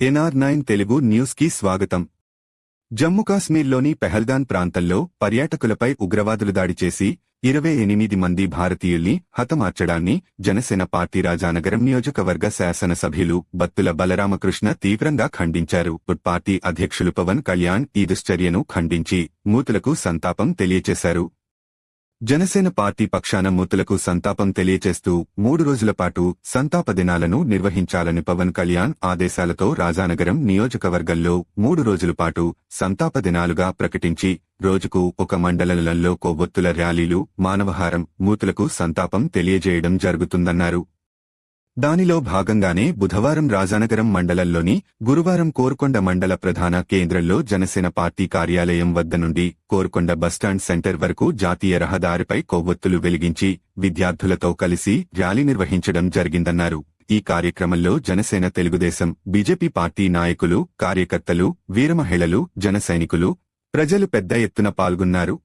NR nine Telugu న్యూస్కి స్వాగతం. జమ్మూ కాశ్మీర్లోని పెహల్గాన్ ప్రాంతంలో పర్యాటకులపై ఉగ్రవాదులు దాడి చేసి ఇరవై ఎనిమిది మంది భారతీయుల్ని హతమార్చడాన్ని జనసేన పార్టీ రాజానగరం నియోజకవర్గ శాసనసభ్యులు బత్తుల బలరామకృష్ణ తీవ్రంగా ఖండించారు. పార్టీ అధ్యక్షులు పవన్ కళ్యాణ్ ఈ దుశ్చర్యను ఖండించి మూతులకు సంతాపం తెలియచేశారు. జనసేన పార్టీ పక్షాన మూతులకు సంతాపం తెలియచేస్తూ మూడు రోజుల పాటు సంతాప దినాలను నిర్వహించాలని పవన్ కళ్యాణ్ ఆదేశాలతో రాజానగరం నియోజకవర్గంలో మూడు రోజుల పాటు సంతాప దినాలుగా ప్రకటించి రోజుకు ఒక మండలంలో కొవ్వొత్తుల ర్యాలీలు మానవహారం మూతులకు సంతాపం తెలియజేయడం జరుగుతుందన్నారు. దానిలో భాగంగానే బుధవారం రాజానగరం మండలంలోని గురువారం కోరుకొండ మండల ప్రధాన కేంద్రంలో జనసేన పార్టీ కార్యాలయం వద్ద నుండి కోరుకొండ బస్టాండ్ సెంటర్ వరకు జాతీయ రహదారిపై కొవ్వొత్తులు వెలిగించి విద్యార్థులతో కలిసి ర్యాలీ నిర్వహించడం జరిగిందన్నారు. ఈ కార్యక్రమంలో జనసేన తెలుగుదేశం బీజేపీ పార్టీ నాయకులు కార్యకర్తలు వీరమహిళలు జన సైనికులు ప్రజలు పెద్ద ఎత్తున పాల్గొన్నారు.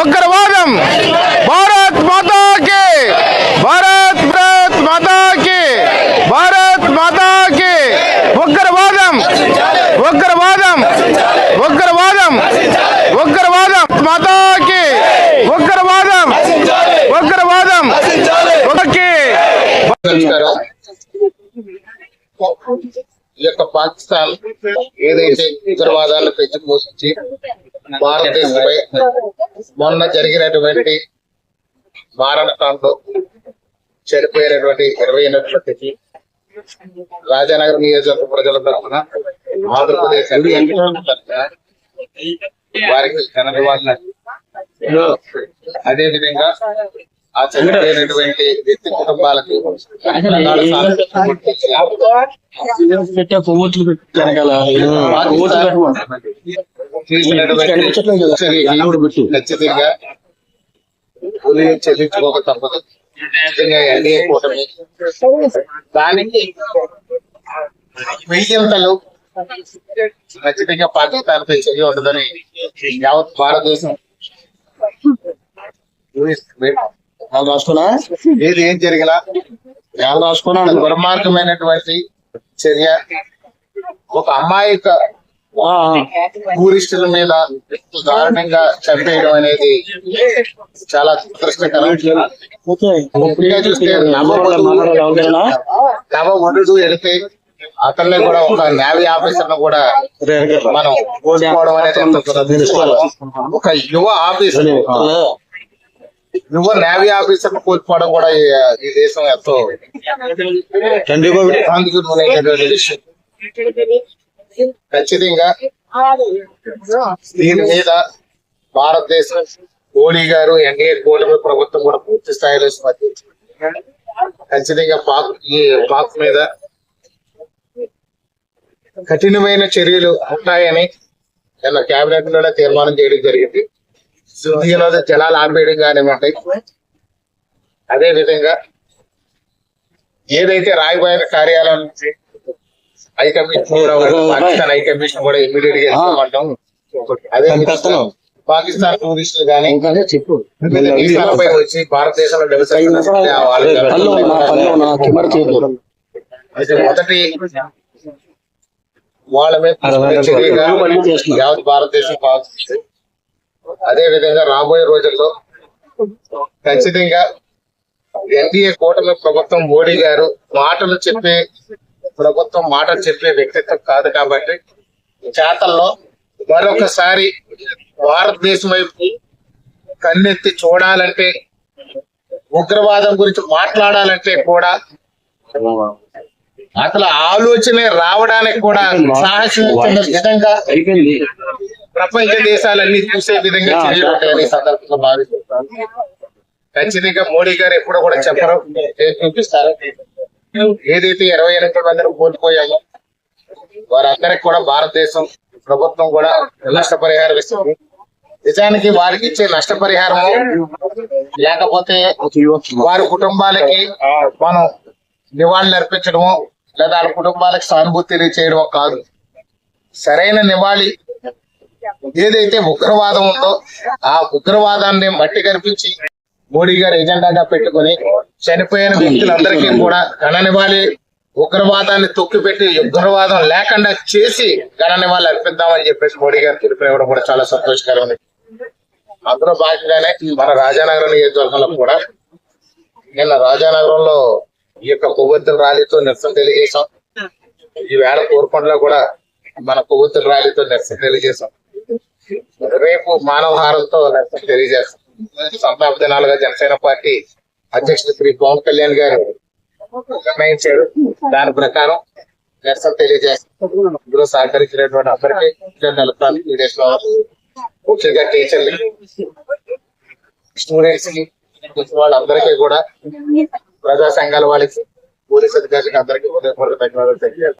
उग्रवाद भारत माता के, भारत भारत माता के, भारत माता के। उग्रवाद उग्रवाद उग्रवाद उग्रवाद माता के। उग्रवाद उग्रवाद के। पाकिस्तान యొక్క పాకిస్తాన్ ఏదైతే భారతదేశంపై మొన్న జరిగినటువంటి మారణకాండలో చనిపోయినటువంటి ఇరవై ఎనిమిది రాజానగర్ నియోజకవర్గ ప్రజల తరఫున ఆంధ్రప్రదేశ్ వారికి ఘన నివాళులు అదే విధంగా ఆ చనిపోయినటువంటి వ్యక్తి కుటుంబాలకు వెనకాల ఖచ్చితంగా చెల్లించుకోక తప్పదు. ఎన్డీఏ కూటమి దానికి వెయ్యింతలు ఖచ్చితంగా పాకిస్తాన్ పై చర్య ఉండదని యావత్ భారతదేశం రాసుకున్నా ఏది ఏం జరిగినా రాసుకున్నా దుర్మార్గమైనటువంటి చర్య. ఒక అమ్మాయి యొక్క టూరిస్టుల మీద దారుణంగా చంపేయడం అనేది చాలా దురదృష్టకరం ముఖ్యంగా చూస్తే ఎవరైనా నవ వరుడు వెళితే అతన్ని కూడా ఒక నేవీ ఆఫీసర్ను కూడా మనం కోల్పోవడం అనేది. ఒక యువ ఆఫీసర్. యువ నేవీ ఆఫీసర్ను కోల్పోవడం కూడా ఈ దేశం ఎంతో విషయం ఖచ్చితంగా దీని మీద భారతదేశం మోడీ గారు ఎన్డీఏ కూటమి ప్రభుత్వం కూడా పూర్తి స్థాయిలో ఖచ్చితంగా పాక్ ఈ పాక్ మీద కఠినమైన చర్యలు ఉంటాయని నిన్న కేబినెట్లో తీర్మానం చేయడం జరిగింది. శుద్ధిలో జలాలు ఆపేయడం కానివ్వండి అదే విధంగా ఏదైతే రాయబోయిన కార్యాలయం నుంచి హై కమిషన్ కూడా పాకిస్తాన్ హై కమిషన్ కూడా ఇమీడియట్గా ఇస్తామంటాం. అదే పాకిస్తాన్ టూరిస్టులు కానీ చెప్పు. దేశాలపై వచ్చి భారతదేశంలో మొదటి వాళ్ళ మీద యావత్ భారతదేశం భావిస్తుంది అదే విధంగా రాబోయే రోజుల్లో ఖచ్చితంగా ఎన్డీఏ కూటమి ప్రభుత్వం మోడీ గారు మాటలు చెప్పే ప్రభుత్వం మాటలు చెప్పే వ్యక్తిత్వం కాదు కాబట్టి చేతల్లో మరొకసారి భారతదేశం వైపు కన్నెత్తి చూడాలంటే ఉగ్రవాదం గురించి మాట్లాడాలంటే కూడా అసలు ఆలోచన రావడానికి కూడా సాహసించిన విధంగా అయిపోయింది. ప్రపంచ దేశాలన్నీ చూసే విధంగా ఈ సందర్భంగా భావిస్తున్నాను. ఖచ్చితంగా మోడీ గారు ఎప్పుడు కూడా చెప్పరు. చూపిస్తారు? ఏదైతే ఇరవై ఎనిమిది మందిని కోల్పోయామో వారందరికి కూడా భారతదేశం ప్రభుత్వం కూడా నష్టపరిహారం ఇస్తుంది. నిజానికి వారికి ఇచ్చే నష్టపరిహారం లేకపోతే వారి కుటుంబాలకి మనం నివాళులు అర్పించడము లేదా వాళ్ళ కుటుంబాలకు సానుభూతి తెలియచేయడమో కాదు. సరైన నివాళి ఏదైతే ఉగ్రవాదం ఉందో ఆ ఉగ్రవాదాన్ని మట్టి కనిపించి మోడీ గారు ఎజెండాగా పెట్టుకొని చనిపోయిన వ్యక్తులందరికీ కూడా గణనివ్వాలి ఉగ్రవాదాన్ని తొక్కిపెట్టి ఉగ్రవాదం లేకుండా చేసి ఘన అర్పిద్దామని చెప్పేసి మోడీ గారు పిలుపునివ్వడం కూడా చాలా సంతోషకరం అందులో భాగంగానే మన రాజానగరం నియోజకవర్గంలో కూడా నిన్న రాజానగరంలో ఈ యొక్క కొవ్వొత్తుల ర్యాలీతో నిరసన తెలియజేశాం. ఈ వేళ కోరుకొండలో కూడా మన కొవ్వొత్తుల ర్యాలీతో నిరసన తెలియజేశాం. రేపు మానవహారంతో నిరసన తెలియజేస్తాం. సంతాప దినాలుగా జనసేన పార్టీ అధ్యక్షుడు శ్రీ పవన్ కళ్యాణ్ గారు నిర్ణయించారు. దాని ప్రకారం నిరసన తెలియజేస్తారు సహకరించినటువంటి అందరికీ నెలకొల్పాలి ఈ దేశంలో ముఖ్యంగా టీచర్లు స్టూడెంట్స్కి వాళ్ళందరికీ కూడా ప్రజా సంఘాల వాళ్ళకి పోలీస్ అధికారులకి అందరికీ హృదయపూర్వక ధన్యవాదాలు